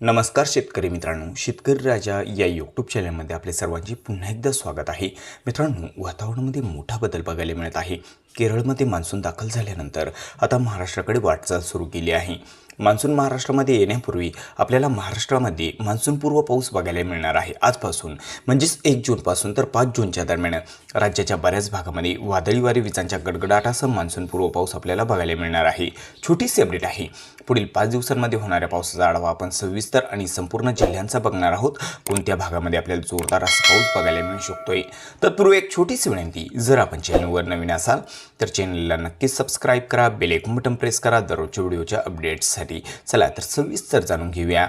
नमस्कार शेतकरी मित्रांनो शेतकरी राजा या यूट्यूब चॅनलमध्ये आपले सर्वांचे पुन्हा एकदा स्वागत आहे. मित्रांनो वातावरणामध्ये मोठा बदल बघायला मिळत आहे. केरळमध्ये मान्सून दाखल झाल्यानंतर आता महाराष्ट्राकडे वाटचाल सुरू केली आहे. मान्सून महाराष्ट्रामध्ये येण्यापूर्वी आपल्याला महाराष्ट्रामध्ये मान्सूनपूर्व पाऊस बघायला मिळणार आहे. आजपासून म्हणजेच एक जूनपासून तर पाच जूनच्या दरम्यान राज्याच्या बऱ्याच भागामध्ये वादळी वारी विजांच्या गडगडाटासह मान्सूनपूर्व पाऊस आपल्याला बघायला मिळणार आहे. छोटीशी अपडेट आहे. पुढील पाच दिवसांमध्ये होणाऱ्या पावसाचा आढावा आपण सविस्तर आणि संपूर्ण जिल्ह्यांचा बघणार आहोत. कोणत्या भागामध्ये आपल्याला जोरदार असा पाऊस बघायला मिळू शकतोय? तत्पूर्वी एक छोटीशी विनंती जर आपण चॅनलवर नवीन असाल तर चॅनलला नक्कीच सबस्क्राईब करा बेल बटन प्रेस करा दररोजच्या व्हिडिओच्या अपडेट्ससाठी चला तर सविस्तर जाणून घेऊया.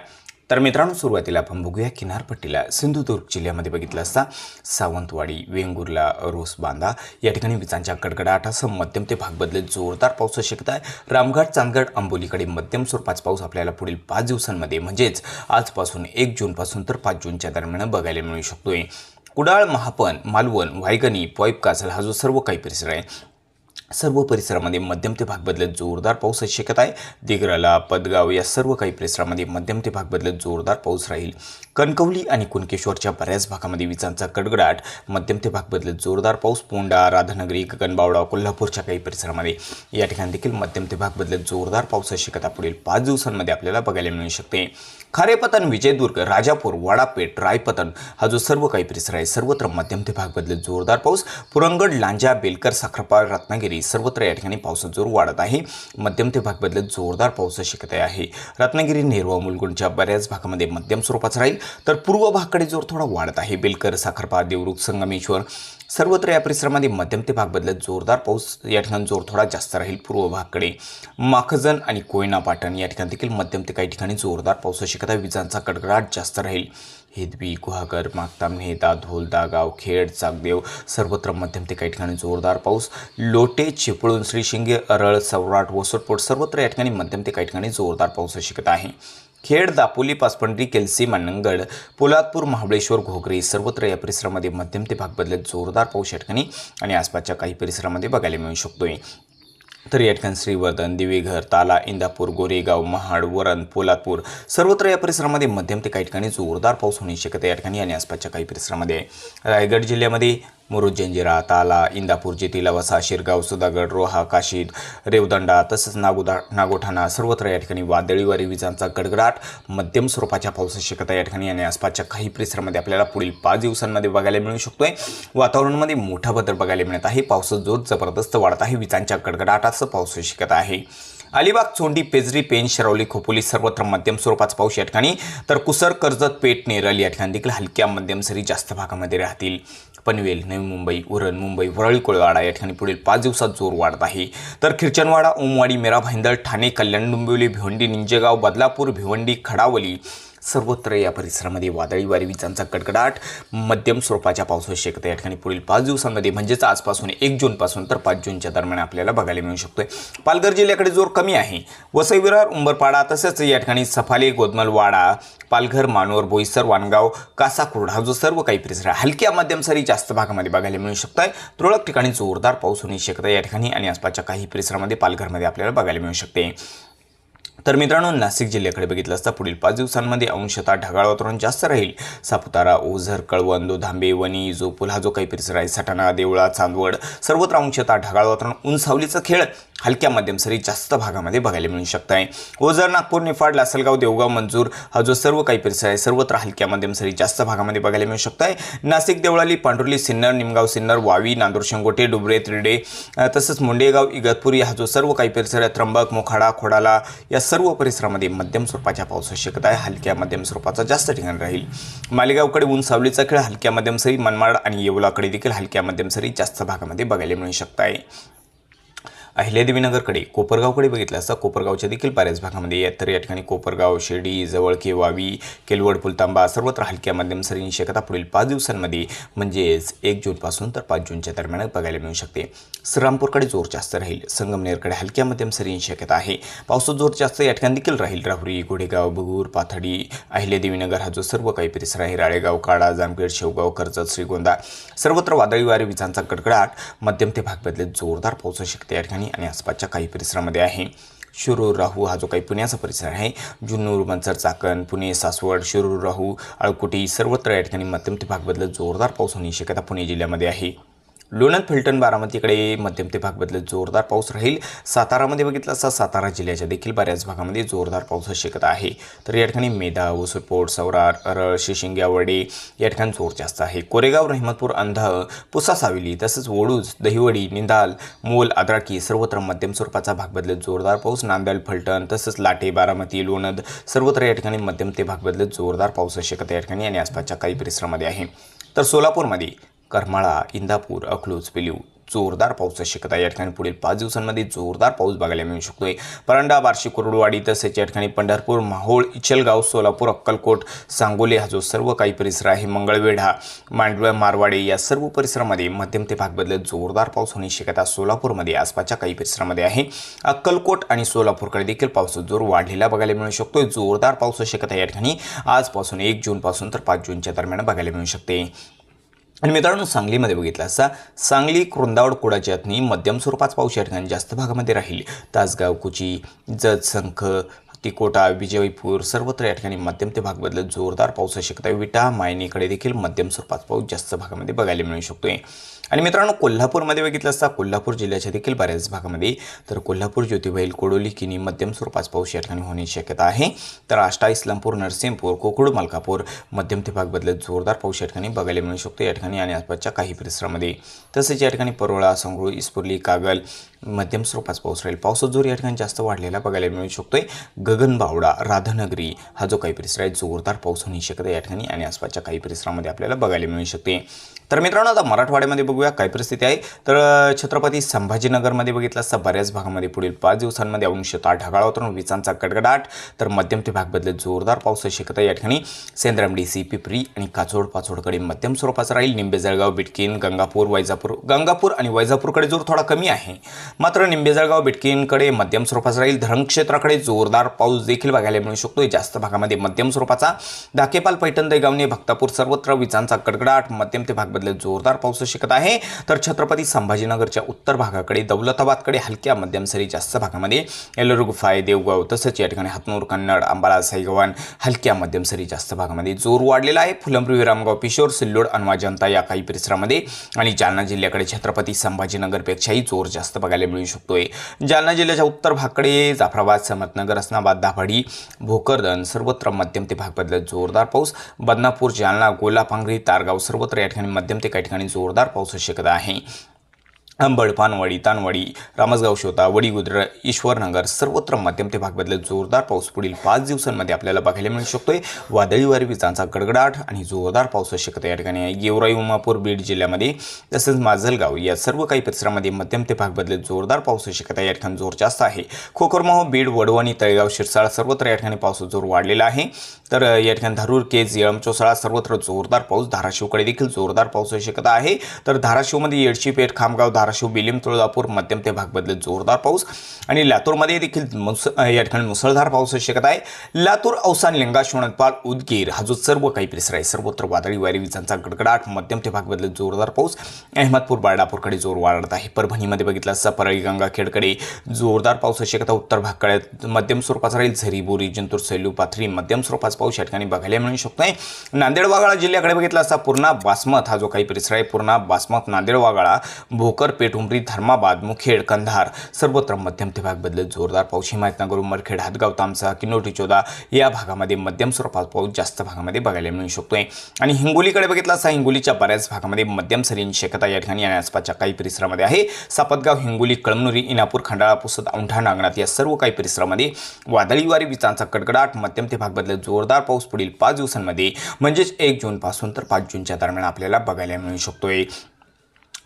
तर मित्रांनो सुरुवातीला आपण बघूया किनारपट्टीला सिंधुदुर्ग जिल्ह्यामध्ये बघितलं असता सावंतवाडी वेंगुर्ला रोसबांधा या ठिकाणी विजांच्या कडकडाटासह मध्यम ते भाग बदलत जोरदार पाऊस शक्यता आहे. रामघाट चांदगड आंबोलीकडे मध्यम स्वरूपाचा पाऊस आपल्याला पुढील पाच दिवसांमध्ये म्हणजेच आजपासून एक जूनपासून तर पाच जूनच्या दरम्यान बघायला मिळू शकतोय. कुडाळ महापन मालवण वायगणी पॉईप कासल हा जो सर्व काही परिसर आहे सर्व परिसरामध्ये मध्यम ते भाग बदलत जोरदार पाऊस शक्यता आहे. दिग्रला पदगाव या सर्व काही परिसरामध्ये मध्यम ते भाग बदलत जोरदार पाऊस राहील. कणकवली आणि कुणकेश्वरच्या बऱ्याच भागामध्ये विजांचा कडगडाट मध्यम ते भाग बदलत जोरदार पाऊस पोंडा राधानगरी गगनबावडा कोल्हापूरच्या काही परिसरामध्ये. या ठिकाणी देखील मध्यम ते भाग बदलत जोरदार पावसाची शक्यता पुढील पाच दिवसांमध्ये आपल्याला बघायला मिळू शकते. खारेपतन विजयदुर्ग राजापूर वाडापेठ रायपतन हा जो सर्व काही परिसर आहे सर्वत्र मध्यम ते भाग बदलत जोरदार पाऊस. पुरंगड लांजा बेलकर साखरपाळ रत्नागिरी सर्वत्र या ठिकाणी पावसाचा जोर वाढत आहे. मध्यम ते भाग बदलत जोरदार पावसाची शक्यता आहे. रत्नागिरी नेरवा मुलगुणच्या बऱ्याच भागामध्ये मध्यम स्वरूपाचा राहील. तर पूर्व भागकडे जोर थोडा वाढत आहे. बेलकर साखरपा देवरुख संगमेश्वर सर्वत्र या परिसरामध्ये मध्यम ते भाग बदलत जोरदार पाऊस या ठिकाणी जोर थोडा जास्त राहील पूर्व भागकडे. माखजन आणि कोयना पाटण या ठिकाणी देखील मध्यम ते काही ठिकाणी जोरदार पावसाची शक्यता विजांचा कडकडाट जास्त राहील. हेदवी गुहागर मागताम नेहदा धोलदा गाव खेड चाकदेव सर्वत्र मध्यम ते काही ठिकाणी जोरदार पाऊस. लोटे चिपळूण श्रीशिंगे अरळ सौराट वसोटपोट सर्वत्र या ठिकाणी मध्यम ते काही ठिकाणी जोरदार पाऊस शिकत आहे. खेड दापोली पाचपंड्री केलसी मानंगड पोलादपूर महाबळेश्वर घोगरे सर्वत्र या परिसरामध्ये मध्यम ते भाग बदलत जोरदार पाऊस या ठिकाणी आणि आसपासच्या काही परिसरामध्ये बघायला मिळू शकतोय. तर या ठिकाणी श्रीवर्धन दिवेघर ताला इंदापूर गोरेगाव महाड वरण पोलादपूर सर्वत्र या परिसरामध्ये मध्यम ते काही ठिकाणी जोरदार पाऊस होण्याची शक्यता या ठिकाणी आणि आसपासच्या काही परिसरामध्ये. आहे रायगड जिल्ह्यामध्ये मुरुड जंजिरा ताला इंदापूर जेती वसा शिरगाव सुधागड रोहा काशीद रेवदंडा तसंच नागोदा नागोठाणा सर्वत्र या ठिकाणी वादळीवारी विजांचा गडगडाट मध्यम स्वरूपाच्या पावसाची शक्यता या ठिकाणी आणि आसपासच्या काही परिसरामध्ये आपल्याला पुढील पाच दिवसांमध्ये बघायला मिळू शकतोय वातावरणामध्ये मोठा बदल बघायला मिळत आहे पावसाचा जोर जबरदस्त वाढत आहे विजांच्या गडगडाटाचं पावसाची शक्यता आहे अलिबाग चोंडी पेजरी पेन शरवली खोपोली सर्वत्र मध्यम स्वरूपाचा पाऊस या ठिकाणी तर कुसर कर्जत पेठ नेरल या ठिकाणी देखील हलक्या मध्यम सरी जास्त भागामध्ये राहतील पनवेल नवी मुंबई उरण मुंबई वरळी कोळवाडा या ठिकाणी पुढील पाच दिवसात जोर वाढत आहे. तर खिरचनवाडा ओमवाडी मेरा भाईंदळ ठाणे कल्याण डोंबिवली भिवंडी निंजेगाव बदलापूर भिवंडी खडावली सर्वत्र या परिसरामध्ये वादळी वारी विजांचा कडकडाट मध्यम स्वरूपाच्या पावसाची शक्यता या ठिकाणी पुढील पाच दिवसांमध्ये म्हणजेच आजपासून एक जूनपासून तर पाच जूनच्या दरम्यान आपल्याला बघायला मिळू शकतोय. पालघर जिल्ह्याकडे जोर कमी आहे. वसई विरार उंबरपाडा तसेच या ठिकाणी सफाले गोदमलवाडा पालघर मानोर बोईसर वानगाव कासाकुर्ड हा जो सर्व काही परिसर आहे हलक्या मध्यम सरी जास्त भागामध्ये बघायला मिळू शकत आहे तुरळक ठिकाणी जोरदार पाऊस होण्याची शक्यता या ठिकाणी आणि आसपासच्या काही परिसरामध्ये पालघरमध्ये आपल्याला बघायला मिळू शकते. तर मित्रांनो नाशिक जिल्ह्याकडे बघितलं असता पुढील पाच दिवसांमध्ये अंशतः ढगाळ वातावरण जास्त राहील. सापुतारा ओझर कळवंदो धांबे वणी जोपूल हा जो काही परिसर आहे सटाणा देवळा चांदवड सर्वत्र अंशतः ढगाळ वातावरण उंचावलीचा खेळ. हलक्या मध्यम सरी जास्त भागामध्ये बघायला मिळू शकत आहे ओझर नागपूर निफाड लासलगाव देवगाव मंजूर हा जो सर्व काही परिसर आहे सर्वत्र हलक्या मध्यम सरी जास्त भागामध्ये बघायला मिळू शकत आहे नाशिक देवळाली पांढुर्ली सिन्नर निमगाव सिन्नर वावी नांदूर शेंगोटे डुबरे त्रिडे तसंच मुंडेगाव इगतपुरी हा जो सर्व काही परिसर आहे त्र्यंबक मोखाडा खोडाला या सर्व परिसरामध्ये मध्यम स्वरूपाच्या पावसाची शक्यता आहे. हलक्या मध्यम स्वरूपाचा जास्त ठिकाण राहील. मालेगावकडे ऊन सावलीचा खेळ हलक्या मध्यम सरी मनमाड आणि येवलाकडे देखील हलक्या मध्यम सरी जास्त भागामध्ये बघायला मिळू शकत आहे अहिल्यादेवीनगरकडे कोपरगावकडे बघितलं असता कोपरगावच्या देखील बऱ्याच भागामध्ये या तर या ठिकाणी कोपरगाव शिर्डी जवळ केवावी केलवड पुलतांबा सर्वत्र हलक्या मध्यम सरींची शक्यता पुढील पाच दिवसांमध्ये म्हणजेच एक जूनपासून तर पाच जूनच्या दरम्यान बघायला मिळू शकते. श्रीरामपूरकडे जोर जास्त राहील. संगमनेरकडे हलक्या मध्यम सरींची शक्यता आहे. पावसाचा जोर जास्त या ठिकाणी देखील राहील. राहुरी घोडेगाव बगूर पाथडी अहिल्यादेवीनगर हा जो सर्व काही परिसर आहे राळेगाव काडा जामखेड शेवगाव कर्जत श्रीगोंदा सर्वत्र वादळी वारे विजांचा कडकडाट मध्यम ते भाग बदलत जोरदार पावसाची शक्यता या ठिकाणी आणि आसपासच्या काही परिसरामध्ये आहे. शिरूर राहू हा जो काही पुण्याचा परिसर आहे जुन्नूर मंचर चाकण पुणे सासवड शिरूर राहू अळकुटी सर्वत्र या ठिकाणी मध्यम ते भाग बदलत जोरदार पाऊस होण्याची शक्यता पुणे जिल्ह्यामध्ये आहे. लोणंद फलटण बारामतीकडे मध्यम ते भाग बदलत जोरदार पाऊस राहील. सातारामध्ये बघितलं असता सातारा जिल्ह्याच्या देखील बऱ्याच भागामध्ये जोरदार पाऊस शक्यता आहे. तर या ठिकाणी मेधा वसुरपोट सौरार अरळ शिशिंग्यावडे या ठिकाणी जोर जास्त आहे. कोरेगाव रहमतपूर अंध पुसा सावेली तसंच वडूज दहिवडी निंदाल मोल आद्राकी सर्वत्र मध्यम स्वरूपाचा भाग बदलत जोरदार पाऊस. नांदेड फलटण तसंच लाटे बारामती लोणंद सर्वत्र या ठिकाणी मध्यम ते भाग बदलत जोरदार पाऊस शक्यता या ठिकाणी आणि आसपासच्या काही परिसरामध्ये आहे. तर सोलापूरमध्ये करमाळा इंदापूर अकलूज पिलीव जोरदार पावसाची शक्यता या ठिकाणी पुढील पाच दिवसांमध्ये जोरदार पाऊस बघायला मिळू शकतोय. परंडा बार्शी कुरडवाडी तसेच या ठिकाणी पंढरपूर माहोळ इचलगाव सोलापूर अक्कलकोट सांगोली हा जो सर्व काही परिसर आहे मंगळवेढा मांडव मारवाडे या सर्व परिसरामध्ये मध्यम ते भागबदलत जोरदार पाऊस होण्याची शक्यता सोलापूरमध्ये आसपासच्या काही परिसरामध्ये आहे. अक्कलकोट आणि सोलापूरकडे देखील पावसाचा जोर वाढलेला बघायला मिळू शकतोय. जोरदार पावसाची शक्यता या ठिकाणी आजपासून एक जूनपासून तर पाच जूनच्या दरम्यान बघायला मिळू शकते. आणि मित्रांनो सांगलीमध्ये बघितलं असता सांगली कृंदावड कुडाची मध्यम स्वरूपात पाऊस या ठिकाणी जास्त भागामध्ये राहील तासगाव कुची जतसंख तिकोटा विजयपूर सर्वत्र या ठिकाणी मध्यम ते भाग बदलत जोरदार पावसाची शक्यता आहे. विटा मायनीकडे देखील मध्यम स्वरूपात पाऊस जास्त भागामध्ये बघायला मिळू शकतोय आणि मित्रांनो कोल्हापूरमध्ये बघितलं असता कोल्हापूर जिल्ह्याच्या देखील बऱ्याच भागामध्ये तर कोल्हापूर ज्योतिबाईल कोडोली किनी मध्यम स्वरूपात पाऊस या ठिकाणी होण्याची शक्यता आहे. तर आष्टा इस्लामपूर नरसिंहपूर कोकुड मलकापूर मध्यम ते भाग बदलत जोरदार पाऊस या ठिकाणी बघायला मिळू शकतो या ठिकाणी आणि आसपासच्या काही परिसरामध्ये. तसेच या ठिकाणी परोळा संगरूळ इस्पुर्ली कागल मध्यम स्वरूपात पाऊस राहील. पावसाचा जोर या ठिकाणी जास्त वाढलेला बघायला मिळू शकतोय. गगनबावडा राधानगरी हा जो काही परिसर आहे जोरदार पाऊस होण्याची शक्यता या ठिकाणी आणि आसपासच्या काही परिसरामध्ये आपल्याला बघायला मिळू शकते. तर मित्रांनो आता मराठवाड्यामध्ये बघूया काय परिस्थिती आहे. तर छत्रपती संभाजीनगरमध्ये बघितलं असता बऱ्याच भागामध्ये पुढील पाच दिवसांमध्ये अंशतः ढगाळ वातावरण विजांचा कडकडाट. तर मध्यम ते भाग बदलत जोरदार पावसाची शक्यता या ठिकाणी सेंद्रमडी सी पिपरी आणि काचोड पाचोडकडे मध्यम स्वरूपाचा राहील. निंबे जळगाव बिटकीन गंगापूर वैजापूर गंगापूर आणि वैजापूरकडे जोर थोडा कमी आहे. मात्र निंबे जळगाव बिटकीनकडे मध्यम स्वरूपाचा राहील. धरण क्षेत्राकडे जोरदार पाऊस देखील बघायला मिळू शकतो जास्त भागामध्ये मध्यम स्वरूपाचा. दाकेपाल पैठण दैगावने भक्तापूर सर्वत्र विजांचा कडकडाट. मध्यम ते भाग बदलत जोरदार पाऊस शिकत आहे. तर छत्रपती संभाजीनगरच्या उत्तर भागाकडे दौलताबादकडे हलक्या मध्यम सरी जास्त भागामध्ये येलोर गुफाय देवगाव तसंच या ठिकाणी हातनूर कन्नड अंबाला साईगव्हाण हलक्या मध्यम सरी जास्त भागामध्ये जोर वाढलेला आहे. फुलंब्री विरामगाव पिशोर सिल्लोड अनवा जनता या काही परिसरामध्ये आणि जालना जिल्ह्याकडे छत्रपती संभाजीनगरपेक्षाही जोर जास्त बघायला मिळू शकतोय. जालना जिल्ह्याच्या उत्तर भागाकडे जाफराबाद समतनगर असनाबाद दाभाडी भोकरदन सर्वत्र मध्यम ते भाग बदलत जोरदार पाऊस. बदनापूर जालना गोलापांगरी तारगाव सर्वत्र या ठिकाणी मध्यम ते काही ठिकाणी जोरदार पाऊस शक्यता आहे. अंबड पानवाडी तानवाडी रामसगाव शोता वडीगुद्र ईश्वरनगर सर्वत्र मध्यम ते भाग बदलत जोरदार पाऊस पुढील पाच दिवसांमध्ये आपल्याला बघायला मिळू शकतोय. वादळी वारी विजांचा गडगडाट आणि जोरदार पाऊस शक्यता या ठिकाणी आहे. गेवराई उमापूर बीड जिल्ह्यामध्ये तसंच माजलगाव या सर्व काही परिसरामध्ये मध्यम ते भाग बदलत जोरदार पाऊस शक्यता या ठिकाणी जोर जास्त आहे. खोखरमोह बीड वडवणी तळेगाव शिरसाळ सर्वत्र या ठिकाणी पावसाचा जोर वाढलेला आहे. तर या ठिकाणी धारूर केज येळम चोसाळा सर्वत्र जोरदार पाऊस धाराशिवकडे देखील जोरदार पाऊस शक्यता आहे. तर धाराशिवमध्ये येडशीपेठ खामगाव धाराशिव बेलीम तुळजापूर मध्यम ते भाग बदलत जोरदार पाऊस. आणि लातूरमध्ये देखील मुस या ठिकाणी मुसळधार पाऊस शक्यता आहे. लातूर अवसान लिंगा शोणतपाल उदगीर हा जो सर्व काही परिसर आहे सर्वत्र वादळी वारी विजांचा गडगडाट मध्यम ते भाग बदलत जोरदार पाऊस. अहमदपूर बाळापूरकडे जोर वाढत आहे. परभणीमध्ये बघितलं असता परळी गंगाखेडकडे जोरदार पाऊस शक्यता उत्तर भागाकडे मध्यम स्वरूपाचा राहील. झरी बोरी जिंतूर सैलू पाथरी मध्यम स्वरूपाचा पाऊस या ठिकाणी बघायला मिळू शकतोय नांदेड वागाळा जिल्ह्याकडे बघितला असता पूर्णा बासमत हा जो काही परिसर आहे पूर्णा बासमत नांदेड वागाळा भोकर पेठ उमरी धर्माबाद मुखेड कंधार सर्वत्र मध्यम ते भाग बदलत जोरदार पाऊस हिमायतनगर उमरखेड हातगाव तामसा किनोटी चोदा या भागामध्ये मध्यम स्वरूपात पाऊस जास्त भागामध्ये बघायला मिळू शकतोय. आणि हिंगोलीकडे बघितला असता हिंगोलीच्या बऱ्याच भागामध्ये मध्यम सरींची शक्यता या ठिकाणी आणि आसपासच्या काही परिसरामध्ये आहे. सापतगाव हिंगोली कळमनुरी इनापूर खंडाळा पुसद औंढा नागनाथ या सर्व काही परिसरामध्ये वादळी वारी विजांचा कडकडाट मध्यम ते भाग बदलत जोरदार पाऊस पुढील पाच दिवसांमध्ये म्हणजेच एक जूनपासून तर पाच जूनच्या दरम्यान आपल्याला बघायला मिळू शकतोय.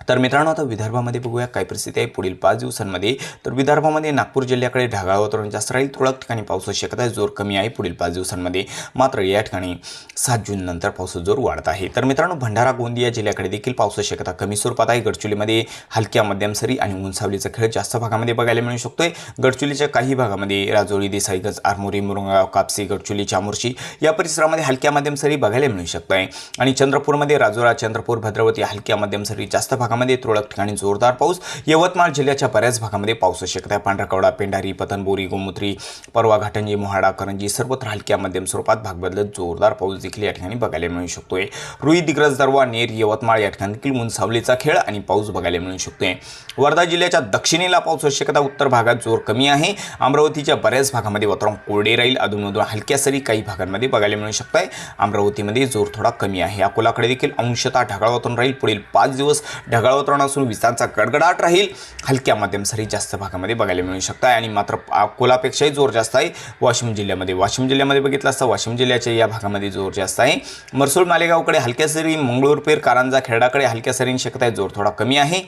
तर मित्रांनो आता विदर्भामध्ये बघूया काय परिस्थिती आहे. पुढील पाच दिवसांमध्ये तर विदर्भामध्ये नागपूर जिल्ह्याकडे ढगाळ वातावरण जास्त राहील. तुरळक ठिकाणी पावसाची शक्यता आहे. जोर कमी आहे. पुढील पाच दिवसांमध्ये मात्र या ठिकाणी सात जून नंतर पावसाचा जोर वाढत आहे. तर मित्रांनो भंडारा गोंदिया जिल्ह्याकडे देखील पावसाची शक्यता कमी स्वरूपात आहे. गडचिरोलीमध्ये हलक्या मध्यम सरी आणि उंचावलीचा खेळ जास्त भागामध्ये बघायला मिळू शकतोय. गडचिरोलीच्या काही भागामध्ये राजोळी देसाईगंज आरमोरी मुरुंगाव कापसी गडचिरोली चामोर्शी या परिसरामध्ये हलक्या मध्यम सरी बघायला मिळू शकत आहे आणि चंद्रपूरमध्ये राजोरा चंद्रपूर भद्रावती हलक्या मध्यम सरी जास्त भागामध्ये भागामध्ये तुरळक ठिकाणी जोरदार पाऊस. यवतमाळ जिल्ह्याच्या बऱ्याच भागामध्ये पाऊस शक्यता आहे पांढरकवडा पेंढारी पतनबोरी गोमुत्री परवा घाटंजी मोहाडा करंजी सर्वत्र हलक्या मध्यम स्वरूपात भाग बदलत जोरदार पाऊस देखील या ठिकाणी बघायला मिळू शकतोय. रुई दिग्रज दरवा नेर यवतमाळ या ठिकाणी देखील उंचावलीचा खेळ आणि पाऊस बघायला मिळू शकतोय. वर्धा जिल्ह्याच्या दक्षिणेला पाऊस शक्यता उत्तर भागात जोर कमी आहे. अमरावतीच्या बऱ्याच भागामध्ये वातावरण कोरडे राहील. अधूनमधून हलक्या सरी काही भागांमध्ये बघायला मिळू शकत आहे अमरावतीमध्ये जोर थोडा कमी आहे. अकोलाकडे देखील अंशतः ढगाळ वातावरण राहील. पुढील पाच दिवस ढगाळ ढगाळ वातावरण असून विजांचा गडगडाट राहील. हलक्या मध्यम सरी जास्त भागामध्ये बघायला मिळू शकत आहे आणि मात्र अकोलापेक्षाही जोर जास्त आहे. वाशिम जिल्ह्यामध्ये वाशिम जिल्ह्यामध्ये बघितलं असता वाशिम जिल्ह्याच्या या भागामध्ये जोर जास्त आहे. मरसूळ मालेगावकडे हलक्या सरी मंगळूरपेर कारंजा खेरडाकडे हलक्या सरींची शक्यता आहे जोर थोडा कमी आहे.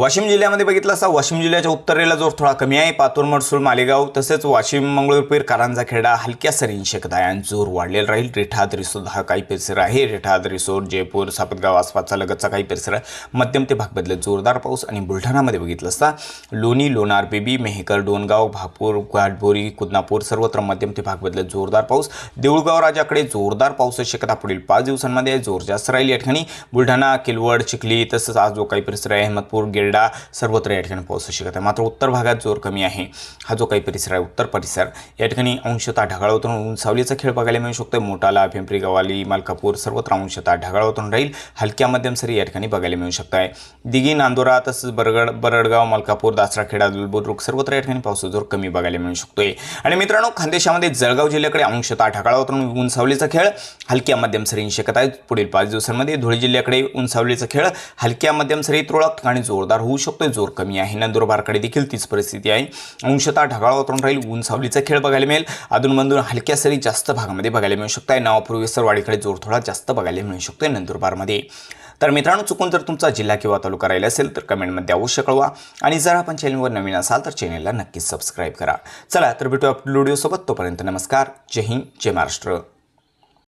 वाशिम जिल्ह्यामध्ये बघितलं असता वाशिम जिल्ह्याच्या उत्तरेला जोर थोडा कमी आहे. पातूर मडसूळ मालेगाव तसेच वाशिम मंगळूरपीर कारंजा खेडा हलक्या सरींची शकत आहे आणि जोर वाढलेला राहील. रेठाद रिसोद हा काही परिसर आहे. रेठाद रिसोड जयपूर सापतगाव आसपासचा लगतचा काही परिसर आहे. मध्यम ते भाग बदलत जोरदार पाऊस आणि बुलढाणामध्ये बघितलं असता लोणी लोणार बेबी मेहकर डोनगाव भापूर घाटबोरी कुदनापूर सर्वत्र मध्यम ते भाग बदलत जोरदार पाऊस. देऊळगाव राजाकडे जोरदार पावसाची शक्यता पुढील पाच दिवसांमध्ये जोर जास्त राहील. या ठिकाणी बुलढाणा किलवड चिखली तसंच आज जो काही परिसर आहे अहमदपूर क्रीडा सर्वत्र या ठिकाणी पाऊस शकत आहे मात्र उत्तर भागात जोर कमी आहे. हा जो काही परिसर आहे उत्तर परिसर या ठिकाणी अंशतः ढगाळ उतरून सावलीचा खेळ बघायला मिळू शकतो मोटाला पिंपरी गवाली मालकापूर सर्वत्र अंशतः ढगाळ उतरून राहील. हलक्या मध्यम सरी या ठिकाणी बघायला मिळू शकत आहे दिघी नांदोरा तसंच बरगड बरडगाव मलकापूर दासराखेडा दुलबुद्रुक सर्वत्र या ठिकाणी पावसाचा जोर कमी बघायला मिळू शकतोय. आणि मित्रांनो खानदेशामध्ये जळगाव जिल्ह्याकडे अंशतः ढगाळ उतरून उंचावलीचा खेळ हलक्या मध्यम सरींची शकत आहे पुढील पाच दिवसांमध्ये धुळे जिल्ह्याकडे उंचावलीचा खेळ हलक्या मध्यम सरी तुरळक ठिकाणी जोरदार होऊ शकतो जोर कमी आहे. नंदुरबारकडे देखील तीच परिस्थिती आहे. अंशतः ढगाळ वातावरण राहील. ऊन सावलीचा खेळ बघायला मिळेल. अधूनमधून हलक्या सरी जास्त भागामध्ये बघायला मिळू शकत आहे नवापूर जोर थोडा जास्त बघायला मिळू शकतोय नंदुरबारमध्ये. तर मित्रांनो चुकून जर तुमचा जिल्हा किंवा तालुका राहिला असेल तर कमेंटमध्ये अवश्य कळवा. आणि जर आपण चॅनलवर नवीन असाल तर चॅनलला नक्कीच सबस्क्राईब करा. चला तर भेटू आपल्या व्हिडिओसोबत तोपर्यंत नमस्कार. जय हिंद जय महाराष्ट्र.